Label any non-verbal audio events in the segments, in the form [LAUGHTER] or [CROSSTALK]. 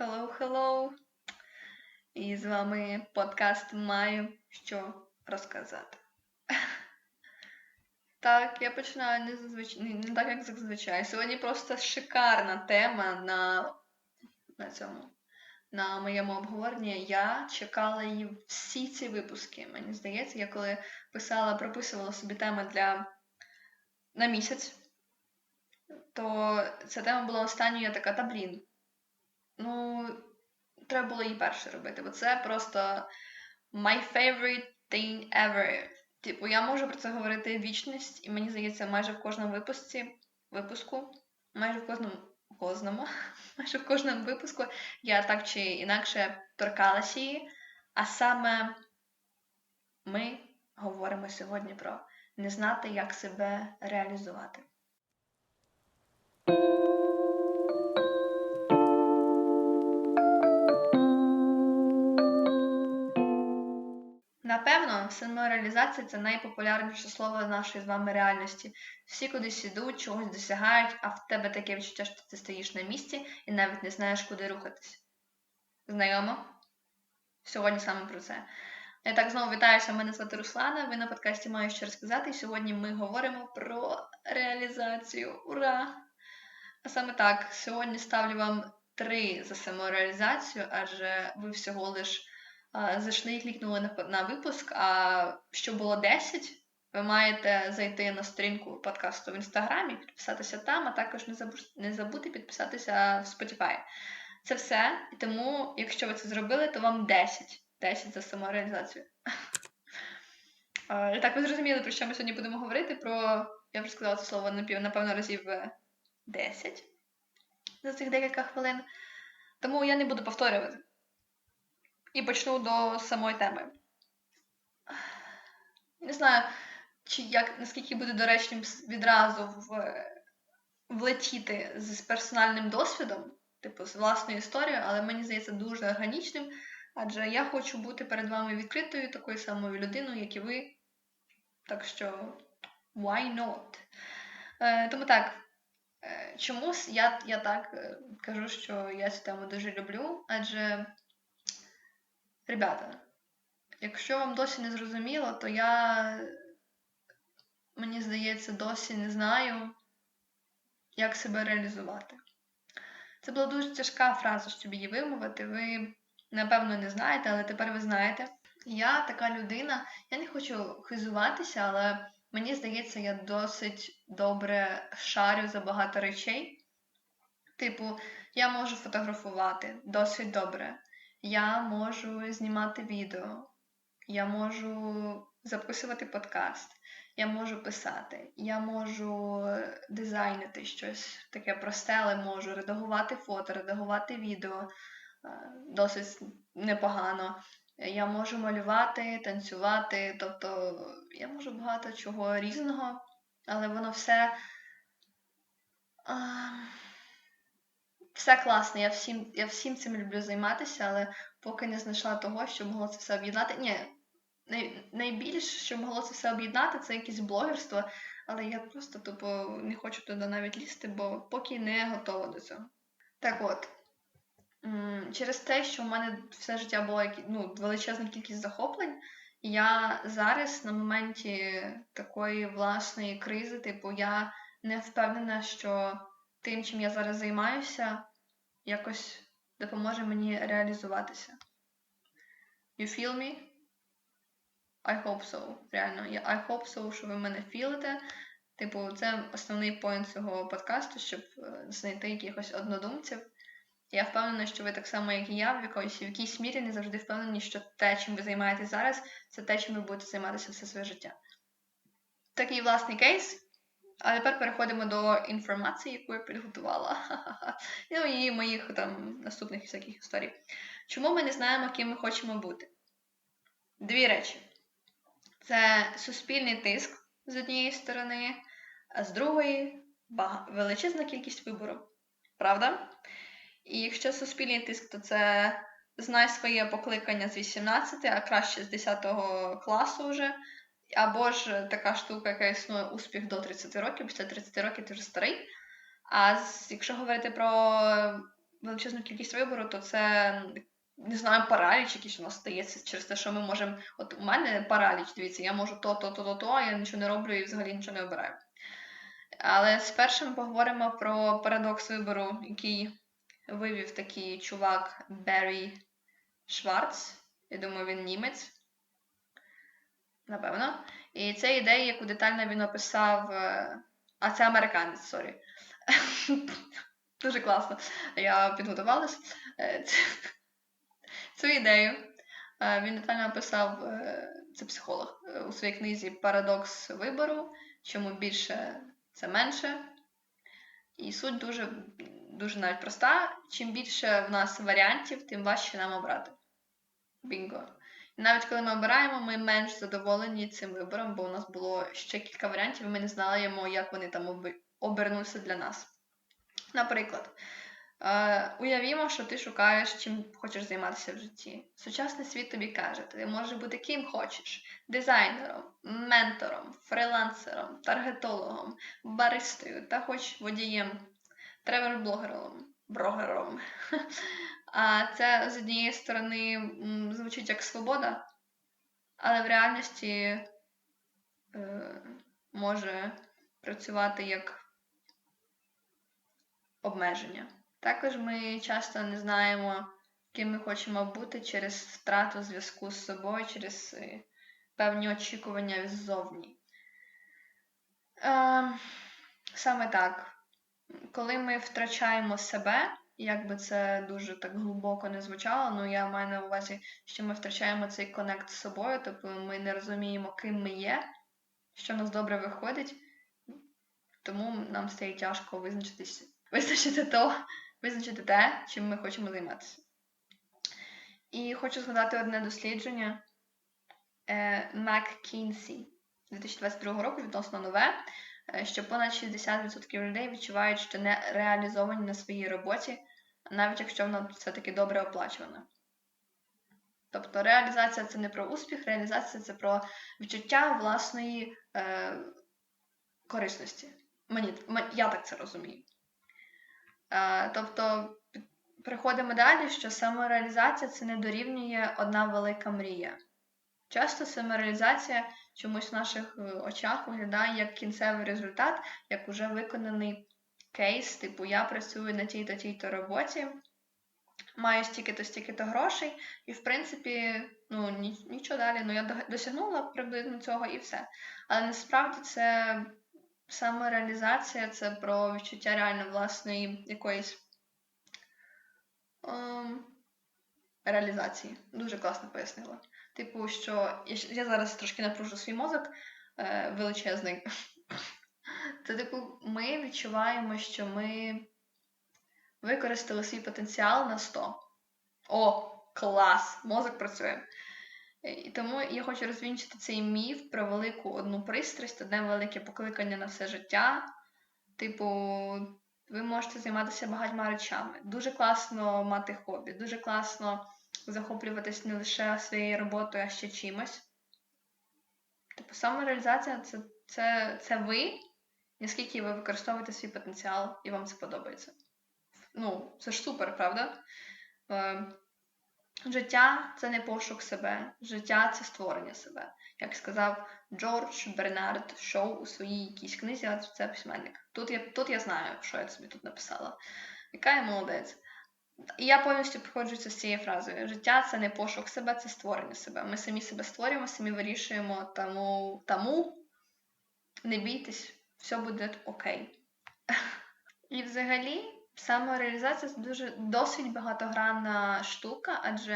Hello, hello! І з вами подкаст Маю що розказати. [LAUGHS] Так, я починаю не, зазвич... не, так, як зазвичай. Сьогодні просто шикарна тема на, на цьому. На моєму обговоренні. Я чекала її всі ці випуски. Мені здається, я коли писала, прописувала собі теми для на місяць, то ця тема була останньою, я така, та блін. Ну, треба було її перше робити, бо це просто my favorite thing ever. Типу, я можу про це говорити вічність, і мені здається, майже в кожному випуску, випуску, майже в кожному кожному, [LAUGHS] майже в кожному випуску я так чи інакше торкалася її. А саме ми говоримо сьогодні про не знати, як себе реалізувати. Напевно, самореалізація це найпопулярніше слово нашої з вами реальності. Всі кудись ідуть, чогось досягають, а в тебе таке відчуття, що ти стоїш на місці і навіть не знаєш, куди рухатись. Знайомо? Сьогодні саме про це. Я так знову вітаюся, мене звати Руслана. Ви на подкасті маю що розказати. І сьогодні ми говоримо про реалізацію. Ура! А саме так, сьогодні ставлю вам три за самореалізацію, адже ви всього лиш зайшли і клікнули на, на випуск. А що було 10, ви маєте зайти на сторінку подкасту в інстаграмі, підписатися там, а також не забути, не забути підписатися в Spotify. Це все. І тому, якщо ви це зробили, то вам 10. 10 за самореалізацію. Так, ви зрозуміли, про що ми сьогодні будемо говорити. Про, я вже сказала це слово напевно разів 10 за цих декілька хвилин. Тому я не буду повторювати. І почну до самої теми. Не знаю, чи як, наскільки буде доречним відразу в, влетіти з персональним досвідом, типу з власною історією, але мені здається дуже органічним. Адже я хочу бути перед вами відкритою такою самою людиною, як і ви. Так що, why not? Е, Тому так, е, чомусь я я так е, кажу, що я цю тему дуже люблю, адже, ребята, якщо вам досі не зрозуміло, то я, мені здається, досі не знаю, як себе реалізувати. Це була дуже тяжка фраза, щоб її вимовити. Ви напевно, не знаєте, але тепер ви знаєте. Я така людина, я не хочу хизуватися, але мені здається, я досить добре шарю за багато речей. Tипу, я можу фотографувати досить добре. Я можу знімати відео, я можу записувати подкаст, я можу писати, я можу дизайнити щось таке просте, але можу редагувати фото, редагувати відео. Е, досить непогано. Я можу малювати, танцювати, тобто я можу багато чого різного, але воно все все класно. Я всім я всім цим люблю займатися, але поки не знайшла того, що могло це все об'єднати. Ні, най, найбільш, що могло це все об'єднати, це якесь блогерство, але я просто тупо не хочу туди навіть лізти, бо поки не готова до цього. Так от через те, що в мене все життя була ну, величезна кількість захоплень, я зараз на моменті такої власної кризи, типу, я не впевнена, що тим, чим я зараз займаюся, якось допоможе мені реалізуватися. You feel me? I hope so. Реально, I hope so, що ви мене філите. Типу, це основний поінт цього подкасту, щоб е, знайти якихось однодумців. Я впевнена, що ви так само, як і я, в якоїсь в якійсь мірі не завжди впевнені, що те, чим ви займаєтесь зараз, це те, чим ви будете займатися все своє життя. Такий власний кейс. А тепер переходимо до інформації, яку я підготувала. [LAUGHS] Ну і моїх там наступних всяких історій. Чому ми не знаємо, ким ми хочемо бути? Дві речі: це суспільний тиск з однієї сторони, а з другої величезна кількість вибору. Правда? І якщо суспільний тиск, то це знай своє покликання з 18, а краще з 10 класу вже. Або ж така штука, яка існує успіх до 30 років, після 30 років ти вже старий. А якщо говорити про величезну кількість вибору, то це не знаю, параліч якийсь у нас стається через те, що ми можемо. От у мене параліч, дивіться, я можу то, то, то, то, то, а я нічого не роблю і взагалі нічого не обираю. Але спершу ми поговоримо про парадокс вибору, який вивів такий чувак Беррі Шварц. Я думаю, він німець. Напевно. І це ідея, яку детально він описав. е, А це американець, сорі. [LAUGHS] Дуже класно. Я підготувалась. Е, Цю ідею е, він детально описав, це психолог, у своїй книзі Парадокс вибору. Чому більше це менше. І суть дуже дуже навіть проста. Чим більше в нас варіантів, тим важче нам обрати. Бінго. Навіть коли ми обираємо, ми менш задоволені цим вибором, бо у нас було ще кілька варіантів, і ми не знаємо, як вони там обернуться для нас. Наприклад, е, уявімо, що ти шукаєш, чим хочеш займатися в житті. Сучасний світ тобі каже, ти можеш бути ким хочеш: дизайнером, ментором, фрилансером, таргетологом, баристою та хоч водієм, тревел-блогером. Брогером. [LAUGHS] А це з однієї сторони звучить як свобода, але в реальності е, може працювати як обмеження. Також ми часто не знаємо, ким ми хочемо бути через втрату зв'язку з собою, через е, певні очікування ззовні. Е, саме так, коли ми втрачаємо себе, як би це дуже так глибоко не звучало, ну я маю на увазі, що ми втрачаємо цей конект з собою, тобто ми не розуміємо, ким ми є, що в нас добре виходить, тому нам стає тяжко визначитись, визначити то, визначити те, чим ми хочемо займатися. І хочу згадати одне дослідження McKinsey 2022 року відносно нове, е, що понад 60% людей відчувають, що не реалізовані на своїй роботі, навіть якщо вона все-таки добре оплачувана. Тобто реалізація це не про успіх, реалізація це про відчуття власної е, корисності. Мені, Я так це розумію. Е, тобто, приходимо далі, що самореалізація це не дорівнює одна велика мрія. Часто самореалізація чомусь в наших е, очах виглядає як кінцевий результат, як уже виконаний кейс, типу, я працюю на тій-то тій-то роботі, маю стільки-то, стільки-то грошей, і, в принципі, ну, нічого далі. Ну, я досягнула приблизно цього і все. Але насправді це самореалізація, це про відчуття реально власної якоїсь ем, реалізації. Дуже класно пояснила. Типу, що я, зараз трошки напружу свій мозок е, величезний. Це, типу, ми відчуваємо, що ми використали свій потенціал на 100. О, клас! Мозок працює. І тому я хочу розвінчити цей міф про велику одну пристрасть, одне велике покликання на все життя. Типу, ви можете займатися багатьма речами. Дуже класно мати хобі, дуже класно захоплюватись не лише своєю роботою, а ще чимось. Типу, самореалізація це, це, це ви наскільки ви використовуєте свій потенціал і вам це подобається. Ну, це ж супер, правда? Е, життя це не пошук себе, життя це створення себе. Як сказав Джордж Бернард Шоу у своїй якійсь книзі, а це письменник. Тут я тут я знаю, що я собі тут написала. Яка я молодець. І я повністю приходжуся з цією фразою. Життя це не пошук себе, це створення себе. Ми самі себе створюємо, самі вирішуємо, тому, тому не бійтесь все буде окей. І взагалі, самореалізація це дуже досить багатогранна штука, адже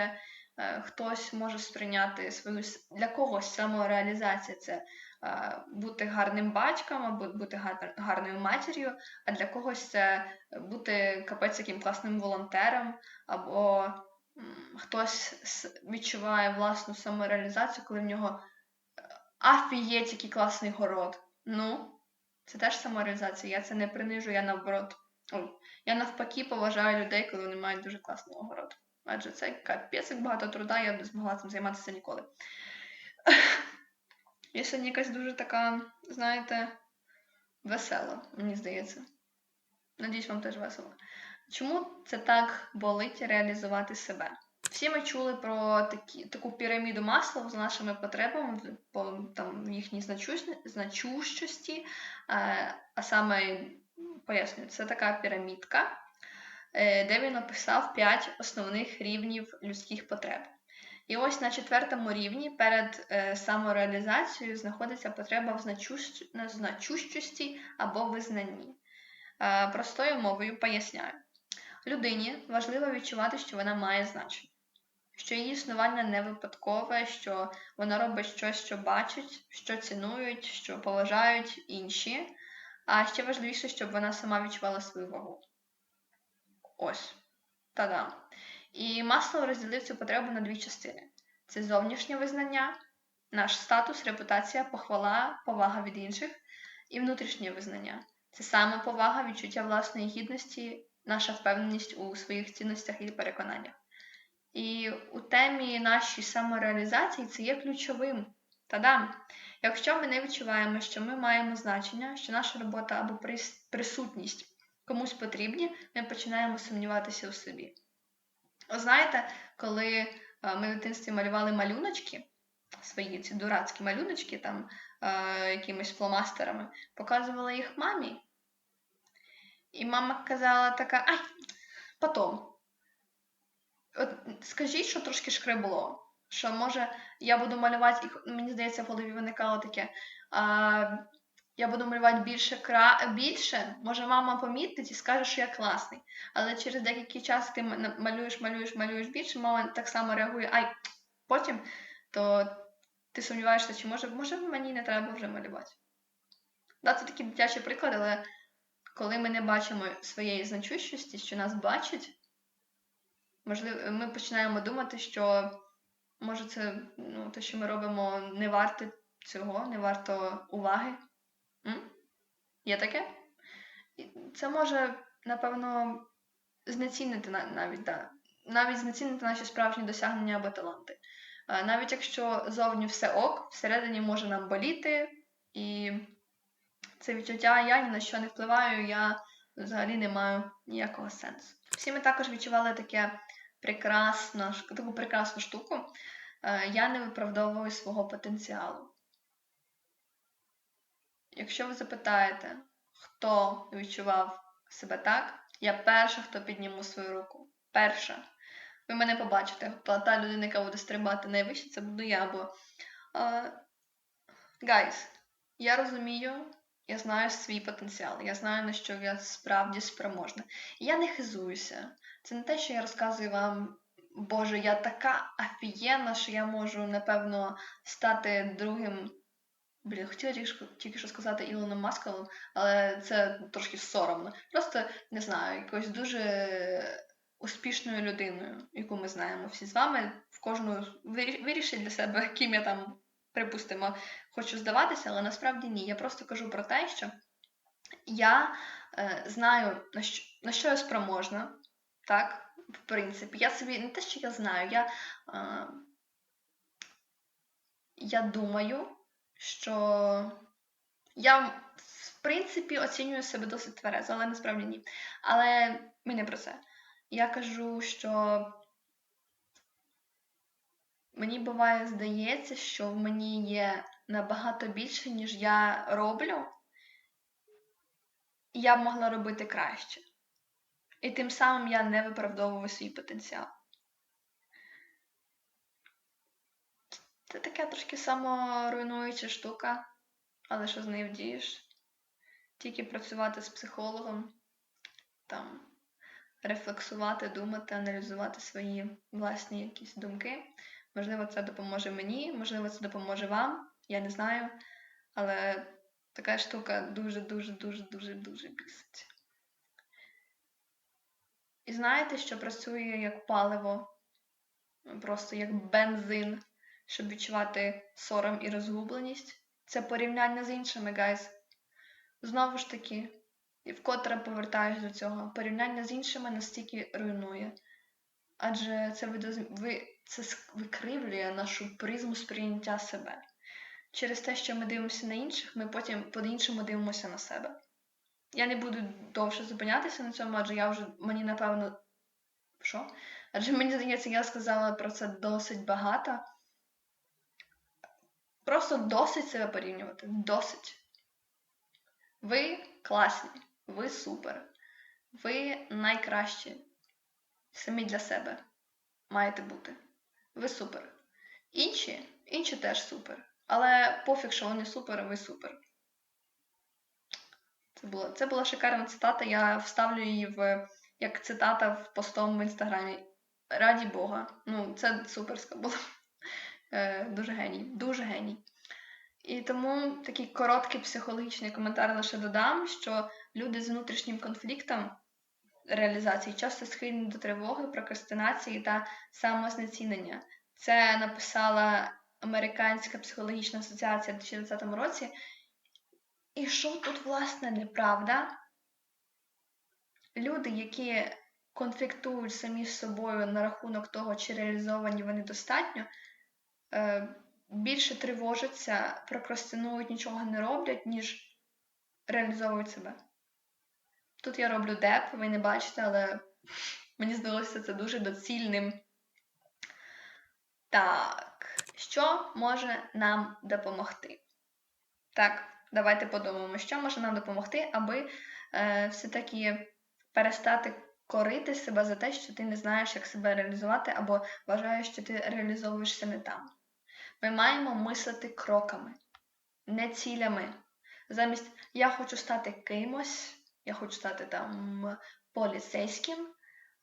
е, хтось може сприйняти свою для когось самореалізація це е, бути гарним батьком або бути гарною матір'ю, а для когось це бути капець яким класним волонтером, або хтось відчуває власну самореалізацію, коли в нього афієць який класний город. Ну, це теж самореалізація. Я це не принижу, я наоборот. Я навпаки поважаю людей, коли вони мають дуже класний огород. Адже це капець як багато труда, я б не змогла цим займатися ніколи. [LAUGHS] Я сьогодні якась дуже така, знаєте, весела, мені здається. Надіюсь, вам теж весело. Чому це так болить реалізувати себе? Всі ми чули про такі, таку піраміду масла з нашими потребами, по там, їхній значущості, е, а саме, пояснюю, це така пірамідка, е, де він описав 5 основних рівнів людських потреб. І ось на четвертому рівні перед е, самореалізацією знаходиться потреба в значущ- значущості або визнанні. Простою мовою поясняю. Людині важливо відчувати, що вона має значення, що її існування не випадкове, що вона робить щось, що бачить, що цінують, що поважають інші, а ще важливіше, щоб вона сама відчувала свою вагу. Ось. Та-дам. І Маслоу розділив цю потребу на дві частини: це зовнішнє визнання, наш статус, репутація, похвала, повага від інших, і внутрішнє визнання це самоповага, відчуття власної гідності, наша впевненість у своїх цінностях і переконаннях. І у темі нашої самореалізації це є ключовим. Та-дам! Якщо ми не відчуваємо, що ми маємо значення, що наша робота або присутність комусь потрібні, ми починаємо сумніватися у собі. О, знаєте, коли е, ми в дитинстві малювали малюночки, свої ці дурацькі малюночки там е, якимись фломастерами, показувала їх мамі. І мама казала така, ай, потом. От скажіть, що трошки шкребло. Що може я буду малювати, і мені здається, в голові виникало таке. А, я буду малювати більше, кра... більше, може мама помітить і скаже, що я класний. Але через деякий час ти малюєш, малюєш, малюєш більше, мама так само реагує, ай, потім, то ти сумніваєшся, чи може, може мені не треба вже малювати. Да, це такий дитячий приклад, але коли ми не бачимо своєї значущості, що нас бачать, можливо, ми починаємо думати, що може це ну, те, що ми робимо, не варте цього, не варто уваги. М? Є таке? Це може, напевно, знецінити навіть, да. навіть знецінити наші справжні досягнення або таланти. Навіть якщо зовні все ок, всередині може нам боліти, і це відчуття я ні на що не впливаю, я взагалі не маю ніякого сенсу. Всі ми також відчували таке прекрасна, ш- таку прекрасну штуку. Е, Я не виправдовую свого потенціалу. Якщо ви запитаєте, хто відчував себе так, я перша, хто підніму свою руку. Перша. Ви мене побачите, та, людина, яка буде стрибати найвище, це буду я, бо. Гайс, я розумію, я знаю свій потенціал, я знаю, на що я справді спроможна. Я не хизуюся. Це не те, що я розказую вам, Боже, я така офігенна, що я можу, напевно, стати другим. Блін, хотіла тільки тільки що сказати Ілоном Маском, але це трошки соромно. Просто не знаю, якоюсь дуже успішною людиною, яку ми знаємо всі з вами. В кожну вирі- вирішить для себе, ким я там, припустимо, хочу здаватися, але насправді ні. Я просто кажу про те, що я е, знаю, на що, на що я спроможна, так, в принципі. Я собі не те, що я знаю, я, е, я думаю, що я, в принципі, оцінюю себе досить тверезо, але насправді ні. Але ми не про це. Я кажу, що мені буває здається, що в мені є набагато більше, ніж я роблю, і я б могла робити краще. І тим самим я не виправдовую свій потенціал. Це така трошки саморуйнуюча штука, але що з нею вдієш? Тільки працювати з психологом, там, рефлексувати, думати, аналізувати свої власні якісь думки. Можливо, це допоможе мені, можливо, це допоможе вам, я не знаю. Але така штука дуже-дуже, дуже, дуже, дуже бісить. І знаєте, що працює як паливо, просто як бензин, щоб відчувати сором і розгубленість. Це порівняння з іншими, гайз. Знову ж таки, і вкотре повертаюсь до цього. Порівняння з іншими настільки руйнує. Адже це, ви, це викривлює нашу призму сприйняття себе. Через те, що ми дивимося на інших, ми потім по-іншому дивимося на себе. я не буду довше зупинятися на цьому, адже я вже мені напевно. Що? Адже мені здається, я сказала про це досить багато. Просто досить себе порівнювати. Досить. Ви класні, ви супер. Ви найкращі. Самі для себе маєте бути. Ви супер. Інші, інші теж супер. Але пофіг, що вони супер, ви супер. Це була, це була шикарна цитата. Я вставлю її в, як цитата в постовому інстаграмі. Раді Бога. Ну, це суперська була. Е, дуже геній. Дуже геній. І тому такий короткий психологічний коментар лише додам, що люди з внутрішнім конфліктом реалізації часто схильні до тривоги, прокрастинації та самознецінення. Це написала Американська психологічна асоціація в 2020 році. І що тут, власне, неправда? Люди, які конфліктують самі з собою на рахунок того, чи реалізовані вони достатньо, е, більше тривожаться, прокрастинують, нічого не роблять, ніж реалізовують себе. Тут я роблю деп, ви не бачите, але мені здалося це дуже доцільним. Так, що може нам допомогти? Так, давайте подумаємо, що може нам допомогти, аби е, все-таки перестати корити себе за те, що ти не знаєш, як себе реалізувати, або вважаєш, що ти реалізовуєшся не там. Ми маємо мислити кроками, не цілями. Замість я хочу стати кимось, я хочу стати там поліцейським.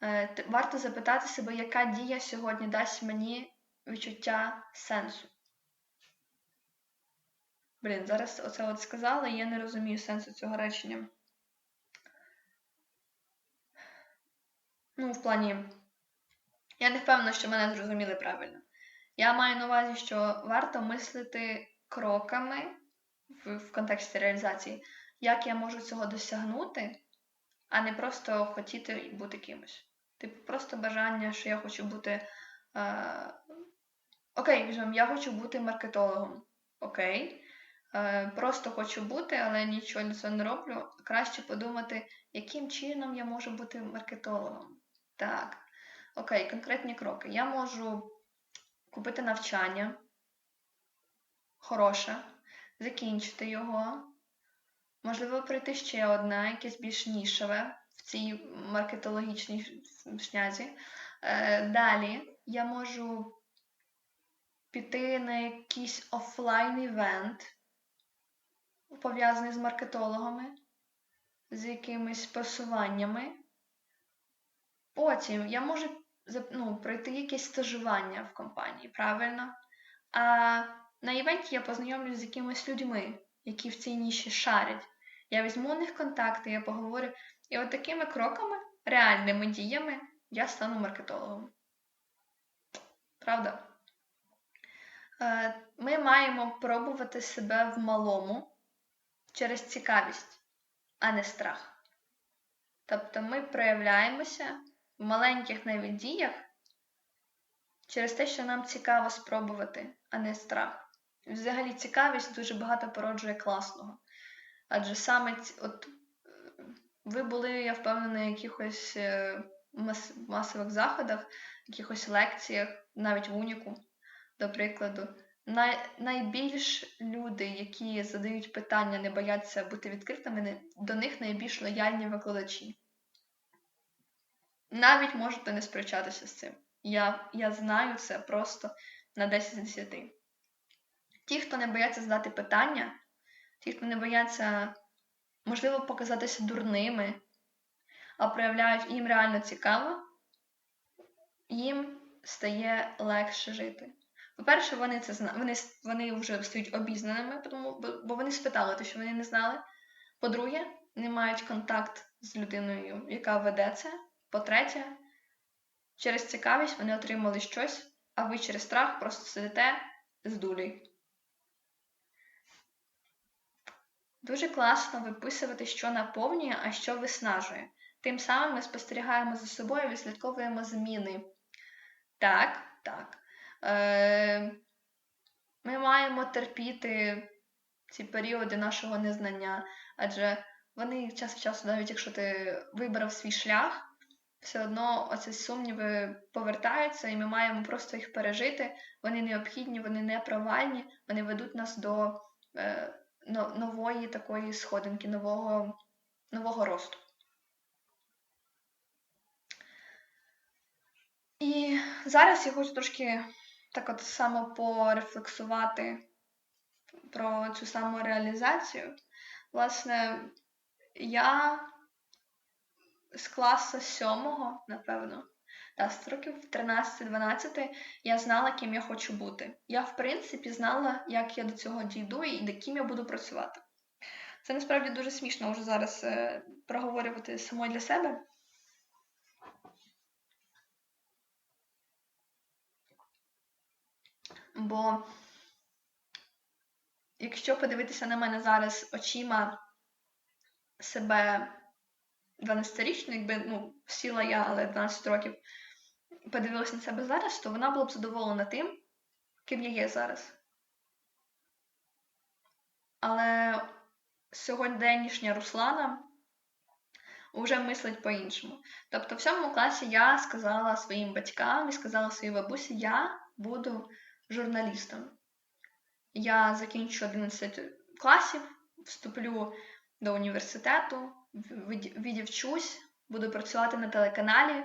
Е, варто запитати себе, яка дія сьогодні дасть мені відчуття сенсу. Блін, зараз оце от сказала, і я не розумію сенсу цього речення. Ну, в плані, я не впевнена, що мене зрозуміли правильно. Я маю на увазі, що варто мислити кроками в, в контексті реалізації, як я можу цього досягнути, а не просто хотіти бути кимось. Типу, просто бажання, що я хочу бути. Е, Окей, візьмемо, я хочу бути маркетологом. Окей. Е, Просто хочу бути, але нічого для цього не роблю. Краще подумати, яким чином я можу бути маркетологом. Так. Окей, конкретні кроки. Я можу купити навчання хороше, закінчити його. Можливо, пройти ще одне, якесь більш нішеве в цій маркетологічній шнязі. Е, Далі я можу піти на якийсь офлайн-івент, пов'язаний з маркетологами, з якимись посуваннями. Потім я можу ну, пройти якесь стажування в компанії, правильно? А на івенті я познайомлюсь з якимись людьми, які в цій ніші шарять. Я візьму у них контакти, я поговорю. І от такими кроками, реальними діями, я стану маркетологом. Правда? Е, ми маємо пробувати себе в малому через цікавість, а не страх. Тобто ми проявляємося в маленьких навіть діях через те, що нам цікаво спробувати, а не страх. Взагалі, цікавість дуже багато породжує класного. Адже саме от, ви були, я впевнена, на якихось е, мас масових заходах, якихось лекціях, навіть в Уніку, до прикладу. Най найбільш люди, які задають питання, не бояться бути відкритими, до них найбільш лояльні викладачі. Навіть можете не сперечатися з цим. Я я знаю це просто на 10 з 10. Ті, хто не бояться задати питання, ті, хто не бояться, можливо, показатися дурними, а проявляють їм реально цікаво, їм стає легше жити. По-перше, вони це зна... вони, вони вже стають обізнаними, тому, бо вони спитали те, що вони не знали. По-друге, вони мають контакт з людиною, яка веде це. По-третє, через цікавість вони отримали щось, а ви через страх просто сидите з дулі. Дуже класно виписувати, що наповнює, а що виснажує. Тим самим ми спостерігаємо за собою відслідковуємо зміни. Так, так. Е, Ми маємо терпіти ці періоди нашого незнання, адже вони час від часу, навіть якщо ти вибрав свій шлях, все одно оці сумніви повертаються, і ми маємо просто їх пережити. Вони необхідні, вони не провальні, вони ведуть нас до е, нової такої сходинки, нового, нового росту. І зараз я хочу трошки так от само порефлексувати про цю самореалізацію. Власне, я з класу сьомого, напевно, та, з років 13-12 я знала, ким я хочу бути. Я, в принципі, знала, як я до цього дійду і до ким я буду працювати. Це насправді дуже смішно вже зараз е, проговорювати самою для себе. Бо якщо подивитися на мене зараз очима себе 12-річну, якби ну, сіла я, але 12 років, подивилася на себе зараз, то вона була б задоволена тим, ким я є зараз. Але сьогоднішня Руслана вже мислить по-іншому. Тобто, в сьомому класі я сказала своїм батькам і сказала своїй бабусі, я буду журналістом. Я закінчу 11 класів, вступлю до університету, відівчусь, буду працювати на телеканалі,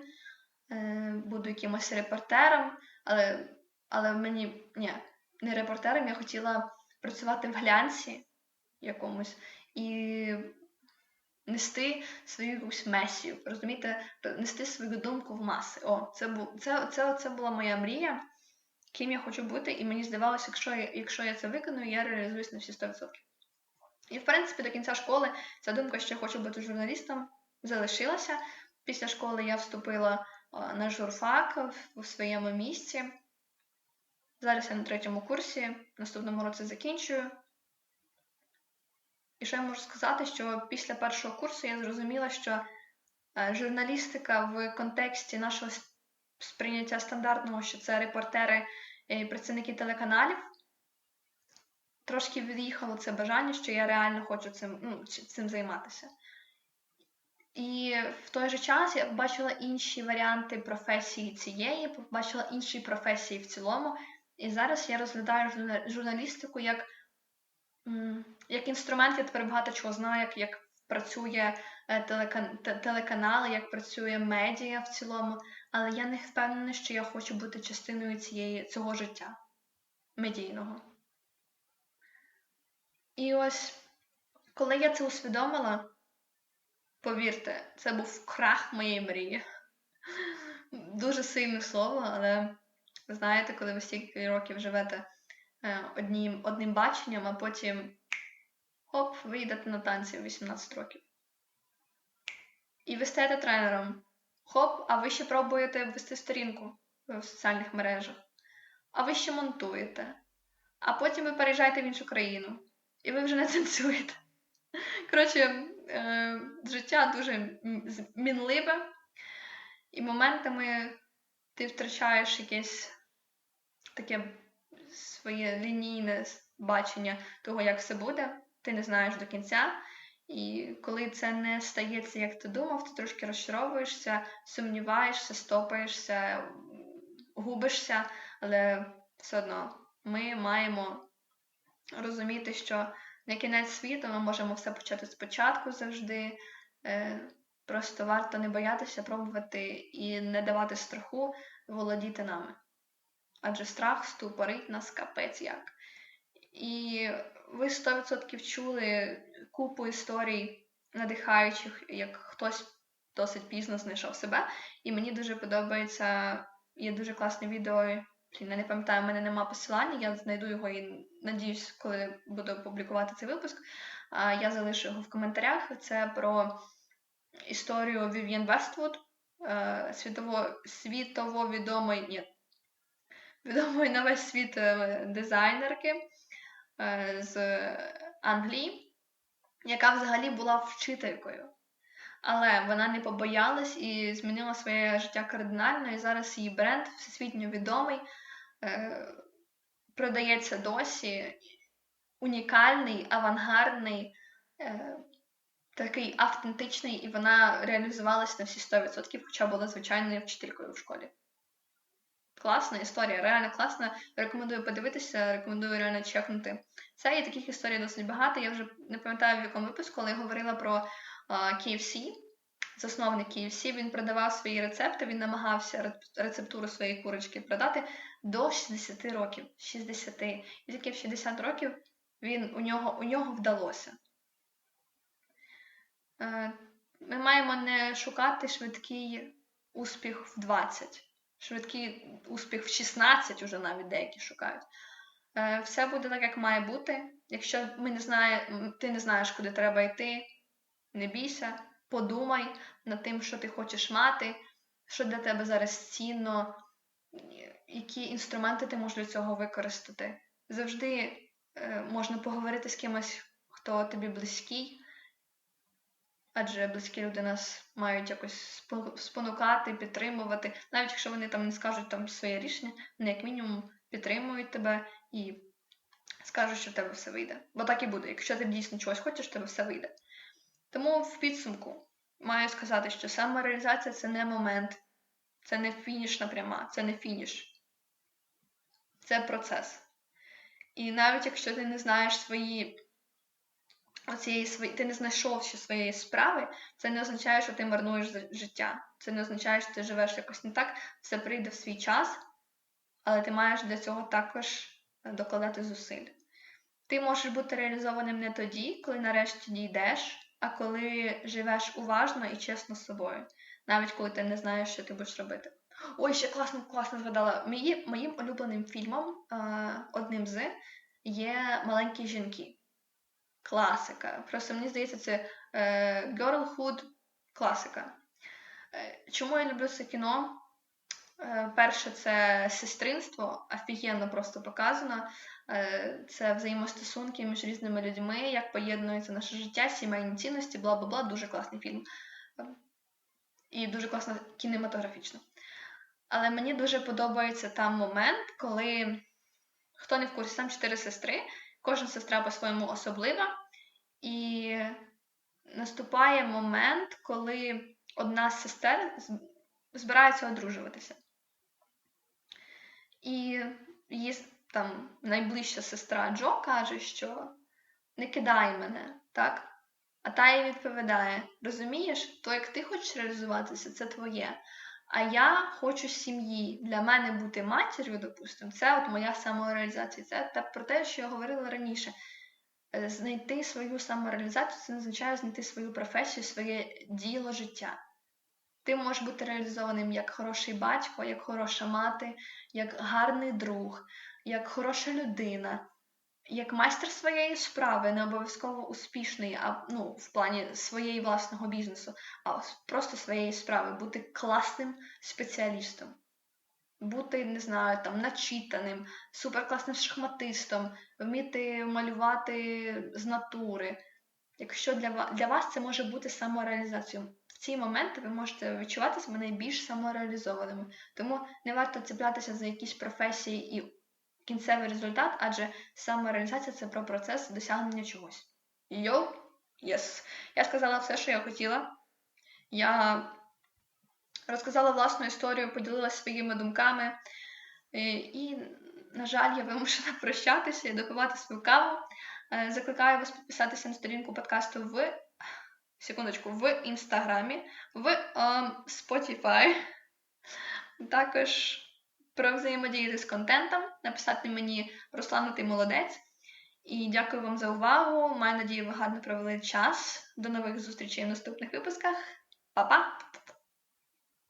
буду якимось репортером, але але мені ні, не репортером, я хотіла працювати в глянці якомусь і нести свою якусь месію, розумієте, нести свою думку в маси. О, це бу, це, це, це була моя мрія, ким я хочу бути, і мені здавалося, якщо я, якщо я це виконую, я реалізуюсь на всі 100%. І, в принципі, до кінця школи ця думка, що я хочу бути журналістом, залишилася. Після школи я вступила на журфак в своєму місці. Зараз я на третьому курсі, наступному році закінчую. І що я можу сказати, що після першого курсу я зрозуміла, що е, журналістика в контексті нашого сприйняття стандартного, що це репортери і працівники телеканалів, трошки від'їхало це бажання, що я реально хочу цим, ну, цим займатися. І в той же час я побачила інші варіанти професії цієї, побачила інші професії в цілому. І зараз я розглядаю журналістику як як інструмент, я тепер багато чого знаю, як як працює е, телекан... телеканал, як працює медіа в цілому, але я не впевнена, що я хочу бути частиною цієї, цього життя медійного. І ось, коли я це усвідомила, повірте, це був крах моєї мрії. Дуже сильне слово, але знаєте, коли ви стільки років живете е, одним одним баченням, а потім хоп, ви йдете на танці в 18 років. І ви стаєте тренером. Хоп, а ви ще пробуєте ввести сторінку в соціальних мережах. А ви ще монтуєте. А потім ви переїжджаєте в іншу країну і ви вже не танцюєте. Коротше, е, життя дуже мінливе, і моментами ти втрачаєш якесь таке своє лінійне бачення того, як все буде, ти не знаєш до кінця. І коли це не стається, як ти думав, ти трошки розчаровуєшся, сумніваєшся, стопаєшся, губишся, але все одно ми маємо розуміти, що на кінець світу ми можемо все почати спочатку завжди. Е, просто варто не боятися пробувати і не давати страху володіти нами. Адже страх ступорить нас капець як. І ви 100% чули купу історій, надихаючих, як хтось досить пізно знайшов себе. І мені дуже подобається, є дуже класне відео я не пам'ятаю, в мене нема посилання, я знайду його і надіюсь, коли буду публікувати цей випуск. Я залишу його в коментарях. Це про історію Вів'єн Вествуд, е, світово, світово відомої, ні, відомої на весь світ е, дизайнерки е, з Англії, яка взагалі була вчителькою. Але вона не побоялась і змінила своє життя кардинально. І зараз її бренд всесвітньо відомий. Е, продається досі унікальний, авангардний, е, такий автентичний, і вона реалізувалась на всі 100%, хоча була звичайною вчителькою в школі. Класна історія, реально класна. Рекомендую подивитися, рекомендую реально чекнути. Це і таких історій досить багато. Я вже не пам'ятаю в якому випуску, але я говорила про KFC. Засновник KFC, він продавав свої рецепти, він намагався рецептуру своєї курочки продати до 60 років. 60. І тільки в 60 років він, у, нього, у нього вдалося. Е, ми маємо не шукати швидкий успіх в 20, швидкий успіх в 16 уже навіть деякі шукають. Е, все буде так, як має бути. Якщо ми не знає, ти не знаєш, куди треба йти, не бійся, подумай над тим, що ти хочеш мати, що для тебе зараз цінно, які інструменти ти можеш для цього використати. Завжди е, можна поговорити з кимось, хто тобі близький, адже близькі люди нас мають якось спонукати, підтримувати, навіть якщо вони там не скажуть там своє рішення, вони як мінімум підтримують тебе і скажуть, що в тебе все вийде. Бо так і буде. Якщо ти дійсно чогось хочеш, в тебе все вийде. Тому в підсумку маю сказати, що самореалізація це не момент, це не фінішна пряма, це не фініш. Це процес. І навіть якщо ти не знаєш свої оцієї ти не знайшов ще своєї справи, це не означає, що ти марнуєш життя. Це не означає, що ти живеш якось не так, все прийде в свій час, але ти маєш для цього також е, докладати зусиль. Ти можеш бути реалізованим не тоді, коли нарешті дійдеш, а коли живеш уважно і чесно з собою, навіть коли ти не знаєш, що ти будеш робити. Ой, ще класно, класно згадала. Мої, моїм улюбленим фільмом, е, одним з, є маленькі жінки. Класика. Просто мені здається, це е, girlhood класика. Е, чому я люблю це кіно? Перше, це сестринство, офігенно просто показано. Це взаємостосунки між різними людьми, як поєднується наше життя, сімейні цінності, бла бла бла. Дуже класний фільм. І дуже класно кінематографічно. Але мені дуже подобається там момент, коли хто не в курсі, там чотири сестри, кожна сестра по-своєму особлива. І наступає момент, коли одна з сестер збирається одружуватися. І її там найближча сестра Джо каже, що не кидай мене, так? А та їй відповідає: розумієш, то як ти хочеш реалізуватися, це твоє. А я хочу сім'ї. Для мене бути матір'ю, допустимо, це от моя самореалізація. Це про те, що я говорила раніше. Е, знайти свою самореалізацію це не означає знайти свою професію, своє діло життя. Ти можеш бути реалізованим як хороший батько, як хороша мати, як гарний друг, як хороша людина, як майстер своєї справи, не обов'язково успішний, а ну, в плані своєї власного бізнесу, а просто своєї справи, бути класним спеціалістом, бути, не знаю, там, начитаним, суперкласним шахматистом, вміти малювати з натури. Якщо для вас, для вас це може бути самореалізацією. В ці моменти ви можете відчувати себе найбільш самореалізованими. Тому не варто цеплятися за якісь професії і кінцевий результат, адже самореалізація це про процес досягнення чогось. Йоу, єс. Я сказала все, що я хотіла. Я розказала власну історію, поділилася своїми думками. І, на жаль, я вимушена [LAUGHS] прощатися і допивати свою каву. Е, закликаю вас підписатися на сторінку подкасту в секундочку, в інстаграмі, в um, Spotify. Також про взаємодіяти з контентом, написати мені Руслана, ти молодець. І дякую вам за увагу. Маю надію, ви гарно провели час. До нових зустрічей в наступних випусках. Па-па!